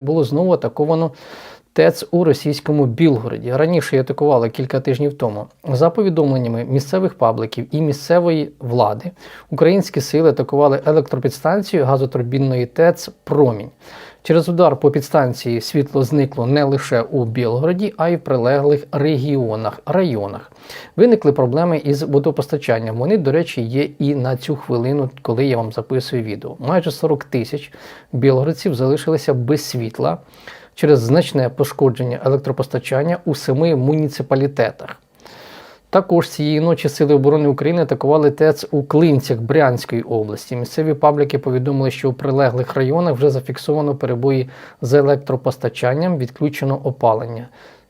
було знову атаковано ТЕЦ у російському Білгороді. Раніше атакували кілька тижнів тому. За повідомленнями місцевих пабликів і місцевої влади, українські сили атакували електропідстанцію газотурбінної ТЕЦ Промінь. Через удар по підстанції світло зникло не лише у Білгороді, а й в прилеглих регіонах, районах. Виникли проблеми із водопостачанням. Вони, до речі, є і на цю хвилину, коли я вам записую відео. Майже 40 тисяч білгородців залишилися без світла через значне пошкодження електропостачання у семи муніципалітетах. Також цієї ночі Сили оборони України атакували ТЕЦ у Клинцях Брянської області. Місцеві пабліки повідомили, що у прилеглих районах вже зафіксовано перебої з електропостачанням, відключено опалення.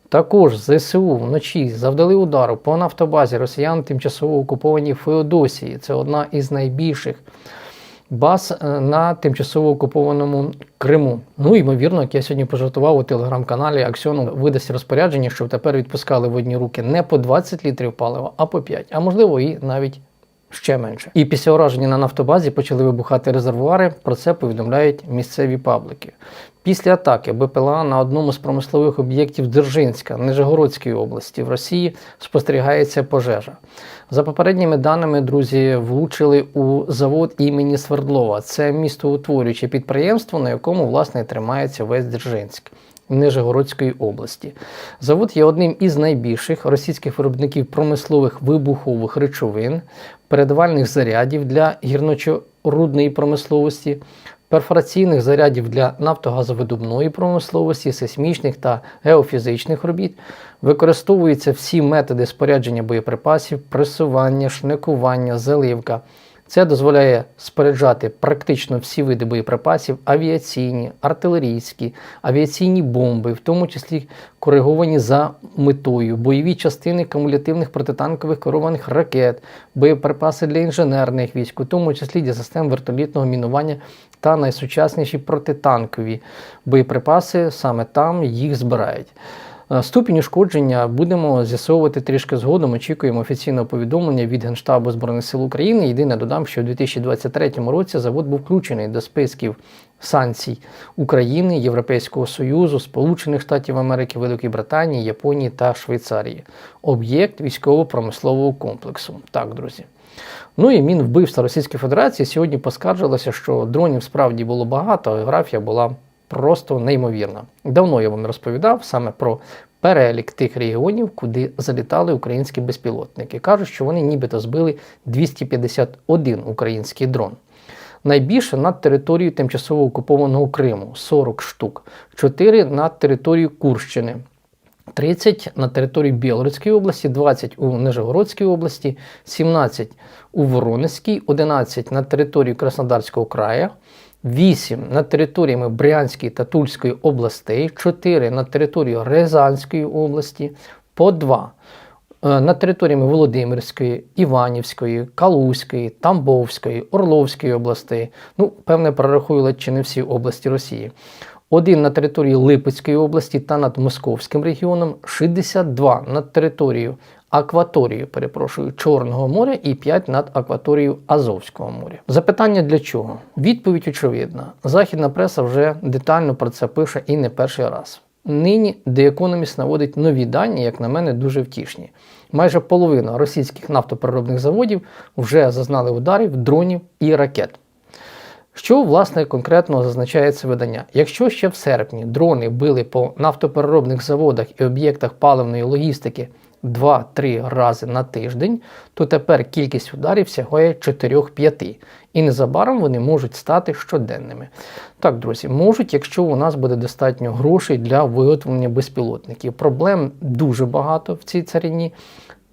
Також ЗСУ вночі завдали удару по нафтобазі росіян тимчасово окупованій Феодосії. Це одна із найбільших баз е, на тимчасово окупованому Криму. Ну, ймовірно, як я сьогодні пожартував у телеграм-каналі, Аксіону видасть розпорядження, щоб тепер відпускали в одні руки не по 20 літрів палива, а по 5, а можливо і навіть ще менше. І після ураження на нафтобазі почали вибухати резервуари. Про це повідомляють місцеві паблики. Після атаки БПЛА на одному з промислових об'єктів Дзержинська Нижегородської області в Росії спостерігається пожежа. За попередніми даними, друзі, влучили у завод імені Свердлова. Це містоутворююче підприємство, на якому власне тримається весь Дзержинськ. Нижегородської області. Завод є одним із найбільших російських виробників промислових вибухових речовин, передавальних зарядів для гірночорудної промисловості, перфораційних зарядів для нафтогазовидобної промисловості, сейсмічних та геофізичних робіт. Використовуються всі методи спорядження боєприпасів, пресування, шникування, заливка. Це дозволяє споряджати практично всі види боєприпасів, авіаційні, артилерійські, авіаційні бомби, в тому числі кориговані за метою, бойові частини кумулятивних протитанкових керованих ракет, боєприпаси для інженерних військ, у тому числі для систем вертолітного мінування та найсучасніші протитанкові боєприпаси, саме там їх збирають. Е, Ступінь ушкодження будемо з'ясовувати трішки згодом. Очікуємо офіційного повідомлення від Генштабу Збройних сил України. Єдине додам, що у 2023 році завод був включений до списків санкцій України, Європейського Союзу, Сполучених Штатів Америки, Великої Британії, Японії та Швейцарії. Об'єкт військово-промислового комплексу. Так, друзі. Ну і Мінвбивства Російської Федерації сьогодні поскаржилося, що дронів справді було багато, а географія була просто неймовірна. Давно я вам розповідав саме про перелік тих регіонів, куди залітали українські безпілотники. Кажуть, що вони нібито збили 251 український дрон. Найбільше над територією тимчасово окупованого Криму 40 штук, 4 над територією Курщини. 30 на території Білгородської області, 20 у Нижегородській області, 17 у Воронезькій, 11 на території Краснодарського краю, 8 над територіями Брянської та Тульської областей, 4 на території Рязанської області, по 2 е, над територіями Володимирської, Іванівської, Калузької, Тамбовської, Орловської областей. Ну, певне, прорахую чи не всі області Росії. Один на території Липецької області та над Московським регіоном, 62 над територією акваторію, перепрошую, Чорного моря і 5 над акваторією Азовського моря. Запитання для чого? Відповідь очевидна. Західна преса вже детально про це пише і не перший раз. Нині The Economist наводить нові дані, як на мене, дуже втішні. Майже половина російських нафтопереробних заводів вже зазнали ударів, дронів і ракет. Що, власне, конкретно зазначає це видання? Якщо ще в серпні дрони били по нафтопереробних заводах і об'єктах паливної логістики 2-3 рази на тиждень, то тепер кількість ударів сягає 4-5. І незабаром вони можуть стати щоденними. Так, друзі, можуть, якщо у нас буде достатньо грошей для виготовлення безпілотників. Проблем дуже багато в цій царині.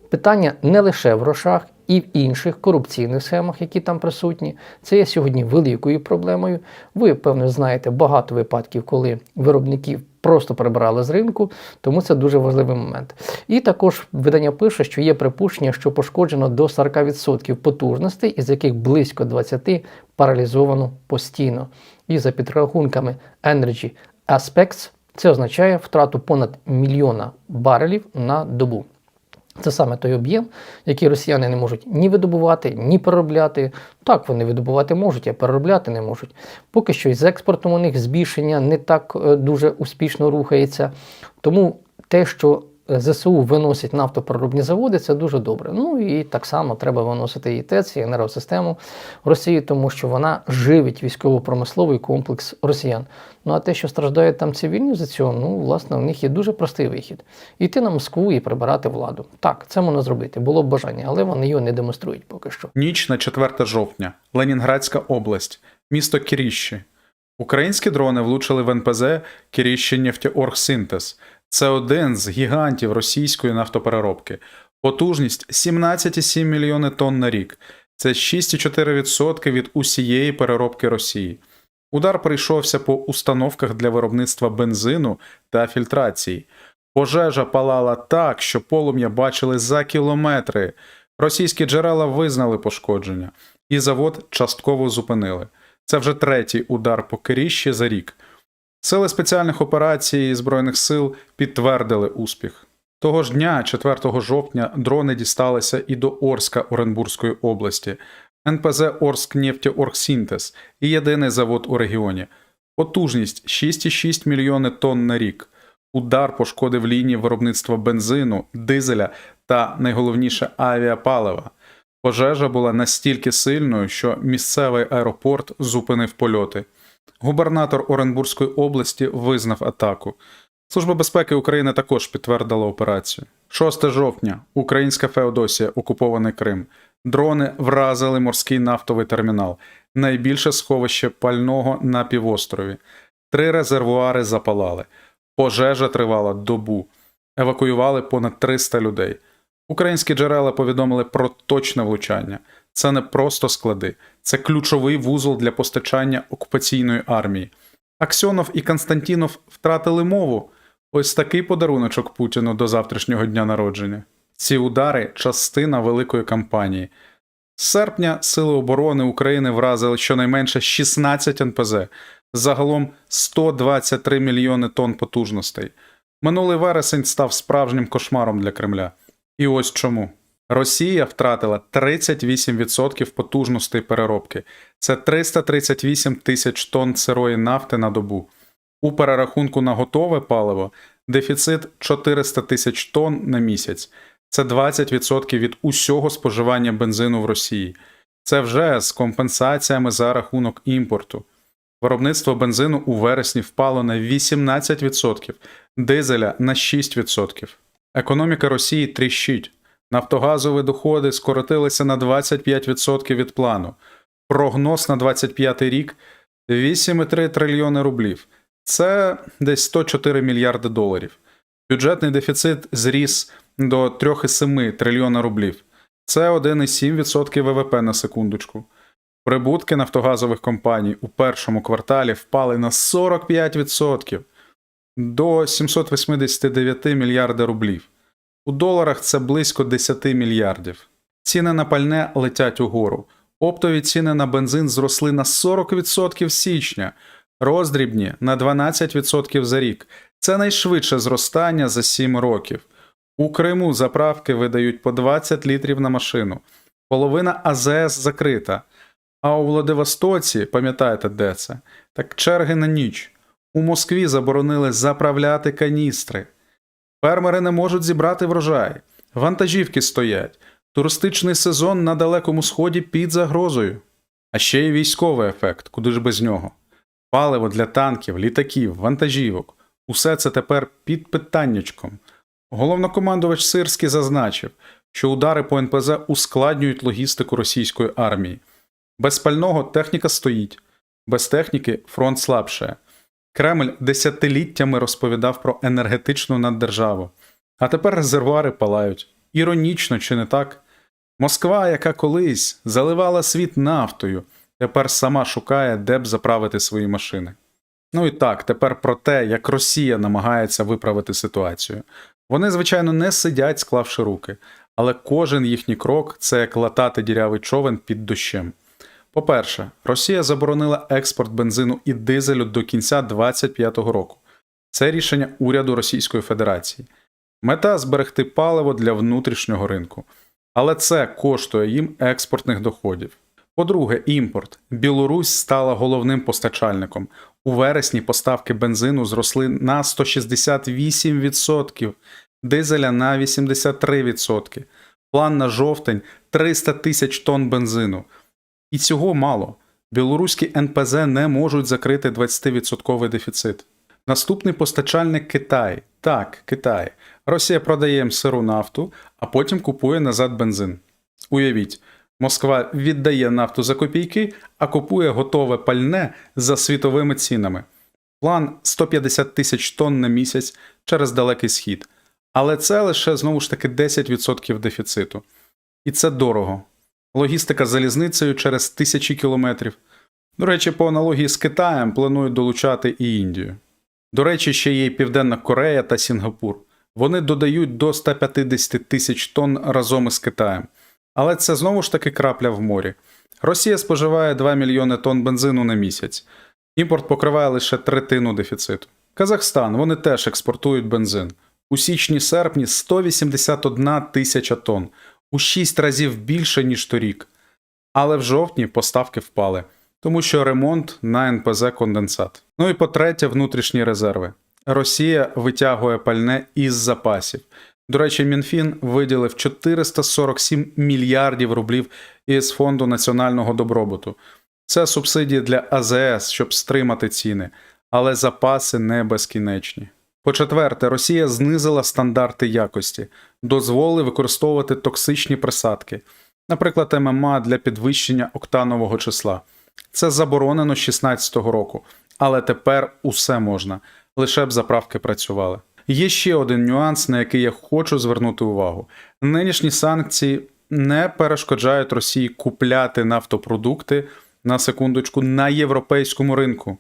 Питання не лише в грошах і в інших корупційних схемах, які там присутні. Це є сьогодні великою проблемою. Ви, певно, знаєте багато випадків, коли виробників просто прибрали з ринку, тому це дуже важливий момент. І також видання пише, що є припущення, що пошкоджено до 40% потужностей, із яких близько 20 паралізовано постійно. І за підрахунками Energy Aspects, це означає втрату понад мільйона барелів на добу. Це саме той об'єм, який росіяни не можуть ні видобувати, ні переробляти. Так, вони видобувати можуть, а переробляти не можуть. Поки що із експортом у них збільшення не так е, дуже успішно рухається. Тому те, що ЗСУ виносять нафтопереробні заводи, це дуже добре. Ну і так само треба виносити і ТЕЦ, і енергосистему Росії, тому що вона живить військово-промисловий комплекс росіян. Ну а те, що страждають там цивільні за цього, ну власне у них є дуже простий вихід: іти на Москву і прибирати владу. Так, це можна зробити, було б бажання, але вони його не демонструють поки що. Ніч на 4 жовтня. Ленінградська область. Місто Кіріщі. Українські дрони влучили в НПЗ Кіріщі Нефтеоргсинтез. Це один з гігантів російської нафтопереробки. Потужність 17,7 мільйони тонн на рік. Це 6,4% від усієї переробки Росії. Удар прийшовся по установках для виробництва бензину та фільтрації. Пожежа палала так, що полум'я бачили за кілометри. Російські джерела визнали пошкодження, і завод частково зупинили. Це вже третій удар по Киріщі за рік. Сили спеціальних операцій Збройних сил підтвердили успіх. Того ж дня, 4 жовтня, дрони дісталися і до Орська Оренбурзької області, НПЗ Орскнефтеоргсінтез і єдиний завод у регіоні. Потужність 6,6 мільйони тонн на рік. Удар пошкодив лінії виробництва бензину, дизеля та найголовніше авіапалива. Пожежа була настільки сильною, що місцевий аеропорт зупинив польоти. Губернатор Оренбурзької області визнав атаку. Служба безпеки України також підтвердила операцію. 6 жовтня, українська Феодосія, окупований Крим. Дрони вразили морський нафтовий термінал, найбільше сховище пального на півострові. Три резервуари запалали. Пожежа тривала добу. Евакуювали понад 300 людей. Українські джерела повідомили про точне влучання. Це не просто склади, це ключовий вузол для постачання окупаційної армії. Аксьонов і Константінов втратили мову. Ось такий подаруночок Путіну до завтрашнього дня народження. Ці удари частина великої кампанії. З серпня Сили оборони України вразили щонайменше 16 НПЗ, загалом 123 мільйони тонн потужностей. Минулий вересень став справжнім кошмаром для Кремля. І ось чому. Росія втратила 38% потужностей переробки. Це 338 тисяч тонн сирої нафти на добу. У перерахунку на готове паливо дефіцит 400 тисяч тонн на місяць. Це 20% від усього споживання бензину в Росії. Це вже з компенсаціями за рахунок імпорту. Виробництво бензину у вересні впало на 18%, дизеля на 6%. Економіка Росії тріщить. Нафтогазові доходи скоротилися на 25% від плану. Прогноз на 25 рік 8,3 трильйони рублів. Це десь 104 мільярди доларів. Бюджетний дефіцит зріс до 3,7 трильйона рублів. Це 1,7% ВВП на секундочку. Прибутки нафтогазових компаній у першому кварталі впали на 45% до 789 мільярда рублів. У доларах це близько 10 мільярдів. Ціни на пальне летять угору. Оптові ціни на бензин зросли на 40% січня, роздрібні на 12% за рік. Це найшвидше зростання за 7 років. У Криму заправки видають по 20 літрів на машину. Половина АЗС закрита. А у Владивостоці, пам'ятаєте, де це? Так черги на ніч. У Москві заборонили заправляти каністри. Фермери не можуть зібрати врожай, вантажівки стоять, туристичний сезон на Далекому Сході під загрозою. А ще й військовий ефект, куди ж без нього. Паливо для танків, літаків, вантажівок усе це тепер під питаннячком. Головнокомандувач Сирський зазначив, що удари по НПЗ ускладнюють логістику російської армії. Без пального техніка стоїть, без техніки фронт слабшає. Кремль десятиліттями розповідав про енергетичну наддержаву, а тепер резервуари палають. Іронічно чи не так? Москва, яка колись заливала світ нафтою, тепер сама шукає, де б заправити свої машини. Ну і так, тепер про те, як Росія намагається виправити ситуацію. Вони, звичайно, не сидять, склавши руки, але кожен їхній крок це як латати дірявий човен під дощем. По-перше, Росія заборонила експорт бензину і дизелю до кінця 2025 року. Це рішення уряду Російської Федерації. Мета зберегти паливо для внутрішнього ринку. Але це коштує їм експортних доходів. По-друге, імпорт. Білорусь стала головним постачальником. У вересні поставки бензину зросли на 168%, дизеля на 83%. План на жовтень 300 тисяч тонн бензину. І цього мало. Білоруські НПЗ не можуть закрити 20% дефіцит. Наступний постачальник Китай. Так, Китай. Росія продає їм сиру нафту, а потім купує назад бензин. Уявіть, Москва віддає нафту за копійки, а купує готове пальне за світовими цінами. План 150 тисяч тонн на місяць через далекий схід. Але це лише знову ж таки 10% дефіциту. І це дорого. Логістика залізницею через тисячі кілометрів. До речі, по аналогії з Китаєм планують долучати і Індію. До речі, ще є і Південна Корея та Сінгапур. Вони додають до 150 тисяч тонн разом із Китаєм. Але це знову ж таки крапля в морі. Росія споживає 2 мільйони тонн бензину на місяць. Імпорт покриває лише третину дефіциту. Казахстан вони теж експортують бензин. У січні-серпні 181 тисяча тонн, у 6 разів більше, ніж торік. Але в жовтні поставки впали, тому що ремонт на НПЗ конденсат. Ну і по-третє, внутрішні резерви. Росія витягує пальне із запасів. До речі, Мінфін виділив 447 мільярдів рублів із Фонду національного добробуту. Це субсидії для АЗС, щоб стримати ціни, але запаси не безкінечні. По-четверте, Росія знизила стандарти якості, дозволили використовувати токсичні присадки, наприклад, ММА для підвищення октанового числа. Це заборонено з 2016 року, але тепер усе можна, лише б заправки працювали. Є ще один нюанс, на який я хочу звернути увагу: нинішні санкції не перешкоджають Росії купляти нафтопродукти на секундочку на європейському ринку.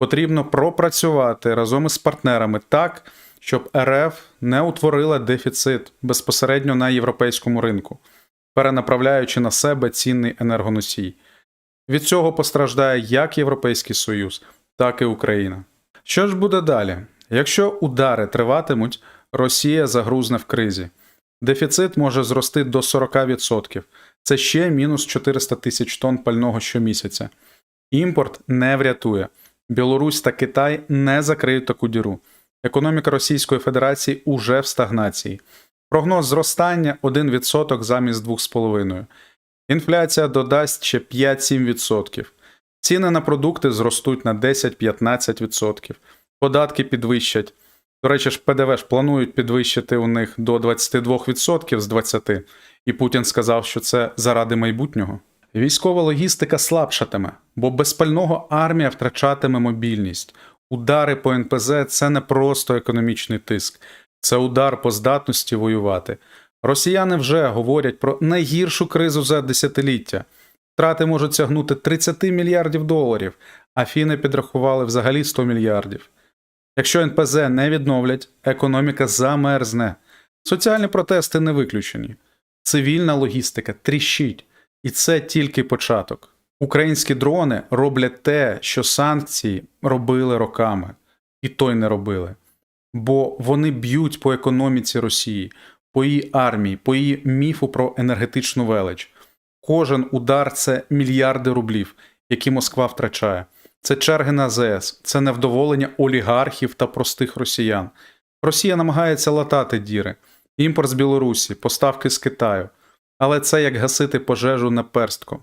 Потрібно пропрацювати разом із партнерами так, щоб РФ не утворила дефіцит безпосередньо на європейському ринку, перенаправляючи на себе цінний енергоносій. Від цього постраждає як Європейський Союз, так і Україна. Що ж буде далі? Якщо удари триватимуть, Росія загрузне в кризі. Дефіцит може зрости до 40%. Це ще мінус 400 тисяч тонн пального щомісяця. Імпорт не врятує. Білорусь та Китай не закриють таку діру. Економіка Російської Федерації уже в стагнації. Прогноз зростання 1% замість 2,5%. Інфляція додасть ще 5-7%. Ціни на продукти зростуть на 10-15%. Податки підвищать. До речі, ж ПДВ ж планують підвищити у них до 22% з 20%, і Путін сказав, що це заради майбутнього. Військова логістика слабшатиме, бо без пального армія втрачатиме мобільність. Удари по НПЗ це не просто економічний тиск, це удар по здатності воювати. Росіяни вже говорять про найгіршу кризу за десятиліття. Втрати можуть сягнути 30 мільярдів доларів, а фіни підрахували взагалі 100 мільярдів. Якщо НПЗ не відновлять, економіка замерзне. Соціальні протести не виключені. Цивільна логістика тріщить, і це тільки початок. Українські дрони роблять те, що санкції робили роками, і той не робили. Бо вони б'ють по економіці Росії, по її армії, по її міфу про енергетичну велич. Кожен удар це мільярди рублів, які Москва втрачає. Це черги на ЗС, це невдоволення олігархів та простих росіян. Росія намагається латати діри, імпорт з Білорусі, поставки з Китаю. Але це як гасити пожежу наперстком.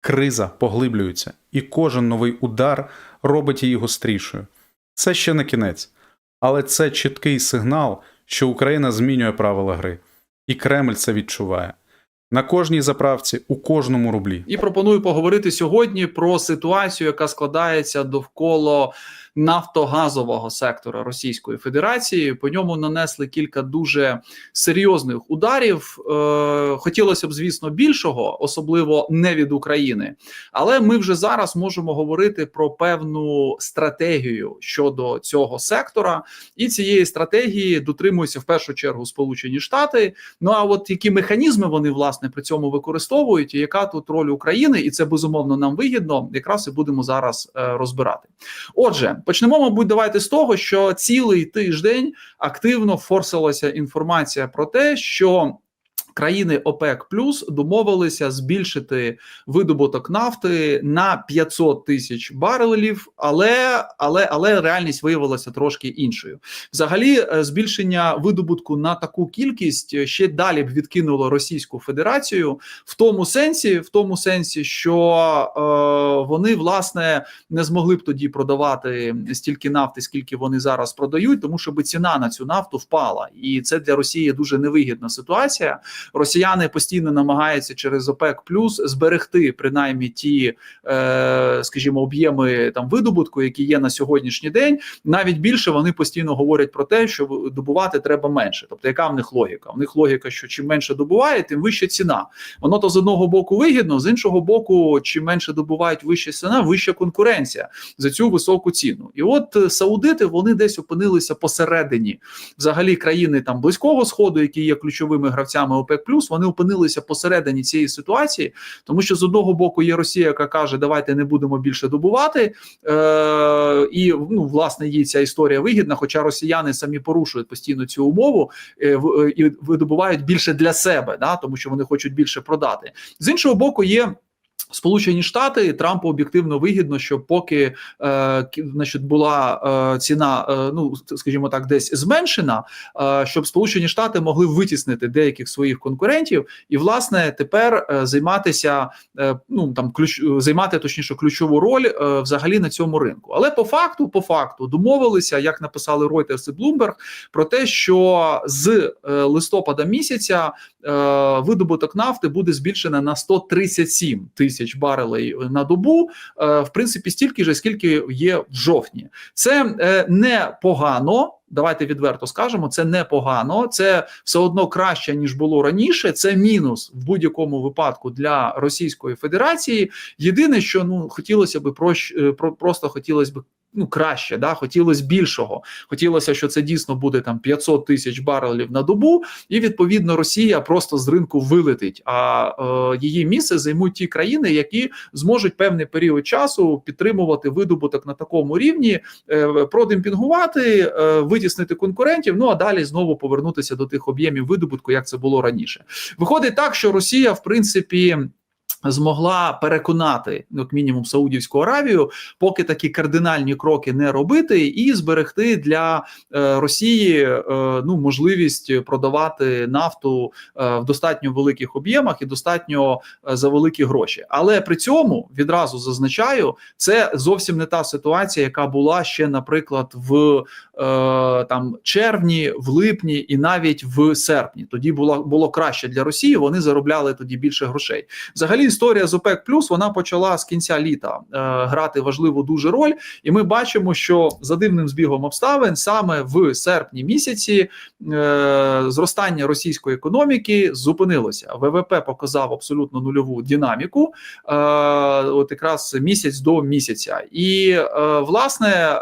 Криза поглиблюється, і кожен новий удар робить її гострішою. Це ще не кінець, але це чіткий сигнал, що Україна змінює правила гри, і Кремль це відчуває. На кожній заправці, у кожному рублі. І пропоную поговорити сьогодні про ситуацію, яка складається довкола нафтогазового сектора Російської Федерації. По ньому нанесли кілька дуже серйозних ударів. Е, хотілося б, звісно, більшого, особливо не від України. Але ми вже зараз можемо говорити про певну стратегію щодо цього сектора, і цієї стратегії дотримуються в першу чергу Сполучені Штати. Ну а от які механізми вони власне при цьому використовують, і яка тут роль України, і це безумовно нам вигідно, якраз і будемо зараз е, розбирати. Отже, Почнемо, мабуть, давайте з того, що цілий тиждень активно форсилася інформація про те, що країни ОПЕК Плюс домовилися збільшити видобуток нафти на 500 тисяч барелів, але але але реальність виявилася трошки іншою. Взагалі, е, збільшення видобутку на таку кількість ще далі б відкинуло Російську Федерацію в тому сенсі, в тому сенсі, що е, вони власне не змогли б тоді продавати стільки нафти, скільки вони зараз продають, тому що би ціна на цю нафту впала, і це для Росії дуже невигідна ситуація. Росіяни постійно намагаються через ОПЕК плюс зберегти принаймні ті, е, скажімо, об'єми там видобутку, які є на сьогоднішній день. Навіть більше вони постійно говорять про те, що добувати треба менше. Тобто, яка в них логіка? У них логіка, що чим менше добуває, тим вища ціна. Воно то з одного боку вигідно, з іншого боку, чим менше добувають вища ціна, вища конкуренція за цю високу ціну. І от е, саудити вони десь опинилися посередині взагалі країни там близького сходу, які є ключовими гравцями ОПЕК вони опинилися посередині цієї ситуації, тому що з одного боку є Росія, яка каже, давайте не будемо більше добувати, е, і ну власне їй ця історія вигідна. Хоча росіяни самі порушують постійно цю умову е, е, і видобувають більше для себе, да тому що вони хочуть більше продати. З іншого боку, є. Сполучені Штати Трампу об'єктивно вигідно, що поки е, значить, була е, ціна, е, ну скажімо так, десь зменшена, е, щоб Сполучені Штати могли витіснити деяких своїх конкурентів, і власне тепер е, займатися е, ну там ключ займати точніше ключову роль е, взагалі на цьому ринку. Але по факту, по факту, домовилися, як написали Reuters і Bloomberg, про те, що з е, листопада місяця е, видобуток нафти буде збільшено на 137 тисяч барелей на добу. Е, в принципі, стільки ж, скільки є в жовтні. Це е, непогано. Давайте відверто скажемо, це непогано, це все одно краще ніж було раніше. Це мінус в будь-якому випадку для Російської Федерації. Єдине, що ну хотілося би е, про просто хотілося б ну краще, да хотілося більшого. Хотілося, що це дійсно буде там 500 тисяч барелів на добу, і відповідно Росія просто з ринку вилетить. А е, її місце займуть ті країни, які зможуть певний період часу підтримувати видобуток на такому рівні, е, продемпінгувати, е, витіснити конкурентів. Ну а далі знову повернутися до тих об'ємів видобутку, як це було раніше. Виходить так, що Росія, в принципі. Змогла переконати як мінімум Саудівську Аравію, поки такі кардинальні кроки не робити, і зберегти для е, Росії е, ну можливість продавати нафту е, в достатньо великих об'ємах і достатньо е, за великі гроші. Але при цьому відразу зазначаю, це зовсім не та ситуація, яка була ще, наприклад, в е, там червні, в липні і навіть в серпні. Тоді було було краще для Росії. Вони заробляли тоді більше грошей. Взагалі, історія з ОПЕК Плюс вона почала з кінця літа е, грати важливу дуже роль, і ми бачимо, що за дивним збігом обставин саме в серпні місяці е, зростання російської економіки зупинилося. ВВП показав абсолютно нульову динаміку, е, от якраз місяць до місяця, і е, власне е,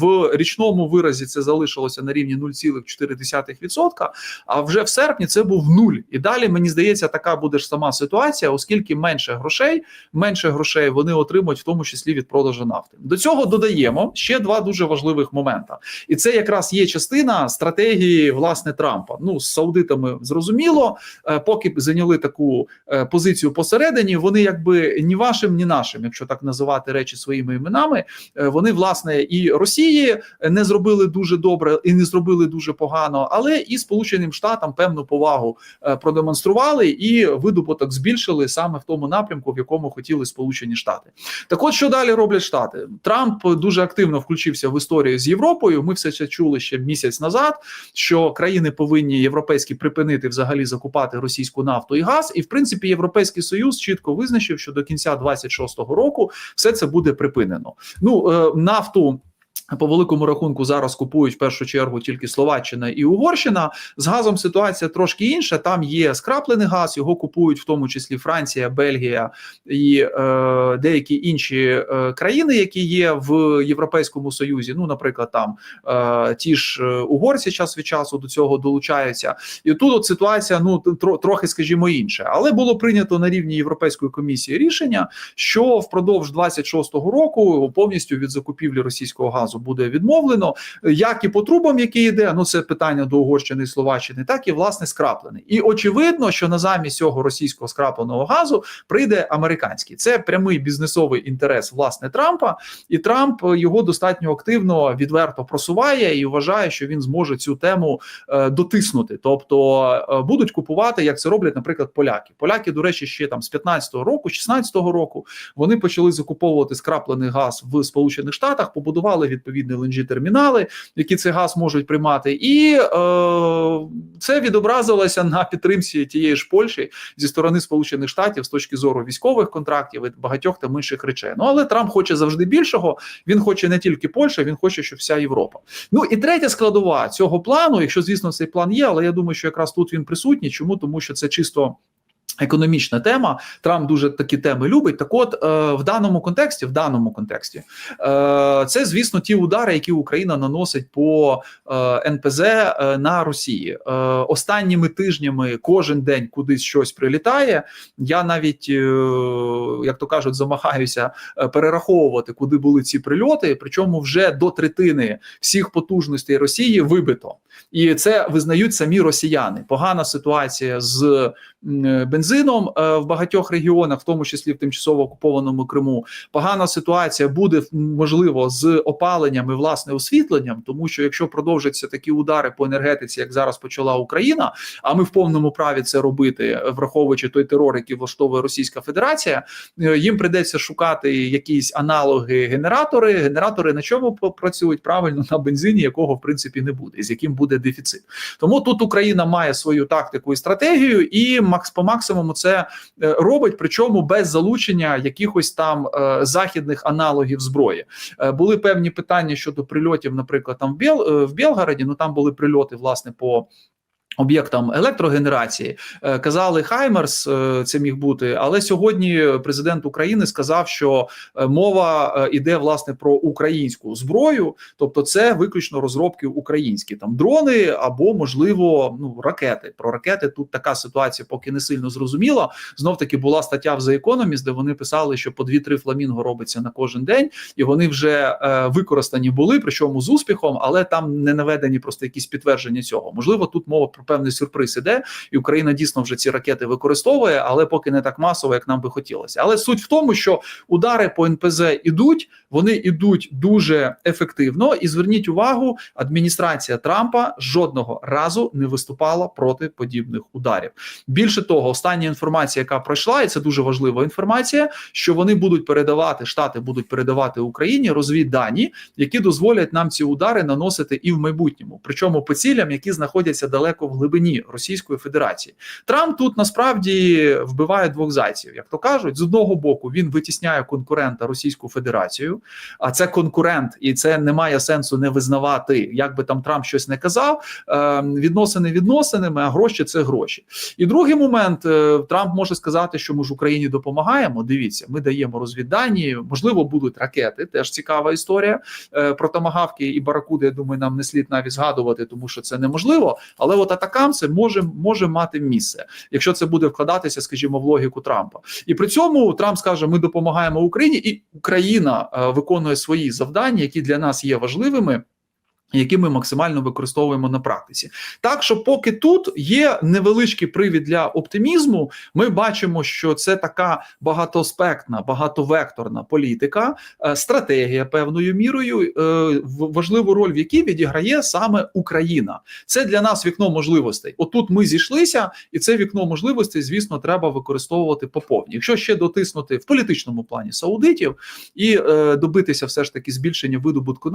в річному виразі це залишилося на рівні 0,4%, а вже в серпні це був нуль. І далі мені здається, така буде ж сама ситуація, оскільки менше грошей, менше грошей вони отримують, в тому числі від продажу нафти. До цього додаємо ще два дуже важливих момента, і це якраз є частина стратегії власне Трампа. Ну з саудитами зрозуміло, е, поки зайняли таку е, позицію посередині, вони якби ні вашим, ні нашим, якщо так називати речі своїми іменами, е, вони власне і Росії не зробили дуже добре і не зробили дуже погано, але і Сполученим Штатам певну повагу продемонстрували і видобуток збільшили саме в тому напрямку, в якому хотіли Сполучені Штати. Так, от що далі роблять Штати? Трамп дуже активно включився в історію з Європою. Ми все це чули ще місяць назад. Що країни повинні європейські припинити взагалі закупати російську нафту і газ, і в принципі європейський союз чітко визначив, що до кінця 26-го року все це буде припинено. Ну е, нафту. По великому рахунку зараз купують в першу чергу тільки Словаччина і Угорщина. З газом ситуація трошки інша. Там є скраплений газ, його купують в тому числі Франція, Бельгія і е, деякі інші е, країни, які є в Європейському Союзі. Ну, наприклад, там е, ті ж е, угорці час від часу до цього долучаються. І тут от ситуація ну тро, трохи, скажімо, інша. Але було прийнято на рівні Європейської комісії рішення, що впродовж 26-го року повністю від закупівлі російського газу буде відмовлено, як і по трубам, які йде. Ну це питання до Угорщини і Словаччини, так і власне скраплений. І очевидно, що на замість цього російського скрапленого газу прийде американський. Це прямий бізнесовий інтерес власне Трампа, і Трамп його достатньо активно відверто просуває і вважає, що він зможе цю тему е, дотиснути. Тобто е, будуть купувати, як це роблять, наприклад, поляки. Поляки, до речі, ще там з 15-го року, 16-го року вони почали закуповувати скраплений газ в Сполучених Штатах, побудували відповідні ленджі термінали, які цей газ можуть приймати, і е, це відобразилося на підтримці тієї ж Польщі зі сторони Сполучених Штатів з точки зору військових контрактів і багатьох там інших речей. Ну але Трамп хоче завжди більшого. Він хоче не тільки Польща, він хоче, щоб вся Європа. Ну і третя складова цього плану, якщо звісно цей план є, але я думаю, що якраз тут він присутній. Чому тому, що це чисто. Економічна тема Трамп дуже такі теми любить. Так, от е, в даному контексті, в даному контексті, е, це звісно ті удари, які Україна наносить по е, НПЗ е, на Росії. Е, останніми тижнями кожен день кудись щось прилітає. Я навіть, е, як то кажуть, замахаюся е, перераховувати, куди були ці прильоти. Причому вже до третини всіх потужностей Росії вибито, і це визнають самі росіяни. Погана ситуація з м, бензином е, в багатьох регіонах, в тому числі в тимчасово окупованому Криму. Погана ситуація буде можливо з опаленням і власне освітленням, тому що якщо продовжаться такі удари по енергетиці, як зараз почала Україна, а ми в повному праві це робити, враховуючи той терор, який влаштовує Російська Федерація, е, їм придеться шукати якісь аналоги генератори. Генератори на чому працюють правильно на бензині, якого в принципі не буде, з яким буде дефіцит. Тому тут Україна має свою тактику і стратегію, і макс по максимуму це е, робить, причому без залучення якихось там е, західних аналогів зброї. Е, були певні питання щодо прильотів, наприклад, там в Біл е, в Білгороді. Ну там були прильоти власне по. Об'єктам електрогенерації Е, казали Хаймерс, е, це міг бути, але сьогодні президент України сказав, що е, мова е, іде власне про українську зброю, тобто це виключно розробки українські там дрони або можливо ну ракети. Про ракети тут така ситуація поки не сильно зрозуміла. Знов таки була стаття в The Economist, де вони писали, що по 2-3 фламінго робиться на кожен день, і вони вже е, використані були, причому з успіхом, але там не наведені просто якісь підтвердження цього. Можливо, тут мова про певний сюрприз іде, і Україна дійсно вже ці ракети використовує, але поки не так масово, як нам би хотілося. Але суть в тому, що удари по НПЗ ідуть, вони ідуть дуже ефективно. І зверніть увагу, адміністрація Трампа жодного разу не виступала проти подібних ударів. Більше того, остання інформація, яка пройшла, і це дуже важлива інформація, що вони будуть передавати штати, будуть передавати Україні розвіддані, які дозволять нам ці удари наносити і в майбутньому, причому по цілям, які знаходяться далеко в глибині Російської Федерації. Трамп тут насправді вбиває двох зайців, як то кажуть, з одного боку він витісняє конкурента Російську Федерацію, а це конкурент, і це не має сенсу не визнавати, як би там Трамп щось не казав. Е, відносини відносинами, а гроші це гроші. І другий момент е, Трамп може сказати, що ми ж Україні допомагаємо. Дивіться, ми даємо розвіддані, можливо, будуть ракети. Теж цікава історія е, про томагавки і баракуди. Я думаю, нам не слід навіть згадувати, тому що це неможливо. Але от атакам це може, може мати місце, якщо це буде вкладатися, скажімо, в логіку Трампа. І при цьому Трамп скаже: ми допомагаємо Україні, і Україна е, виконує свої завдання, які для нас є важливими. Які ми максимально використовуємо на практиці, так що поки тут є невеличкий привід для оптимізму, ми бачимо, що це така багатоаспектна, багатовекторна політика, е, стратегія певною мірою, е, важливу роль в якій відіграє саме Україна. Це для нас вікно можливостей. Отут ми зійшлися, і це вікно можливостей, звісно, треба використовувати по повній. Якщо ще дотиснути в політичному плані саудитів і е, добитися все ж таки збільшення видобутку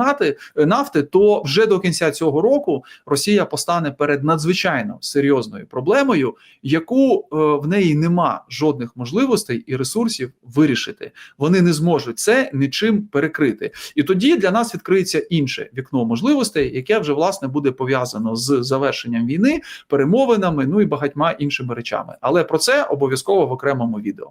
нафти, то вже до кінця цього року Росія постане перед надзвичайно серйозною проблемою, яку е, в неї нема жодних можливостей і ресурсів вирішити. Вони не зможуть це нічим перекрити. І тоді для нас відкриється інше вікно можливостей, яке вже власне буде пов'язано з завершенням війни, перемовинами, ну і багатьма іншими речами. Але про це обов'язково в окремому відео.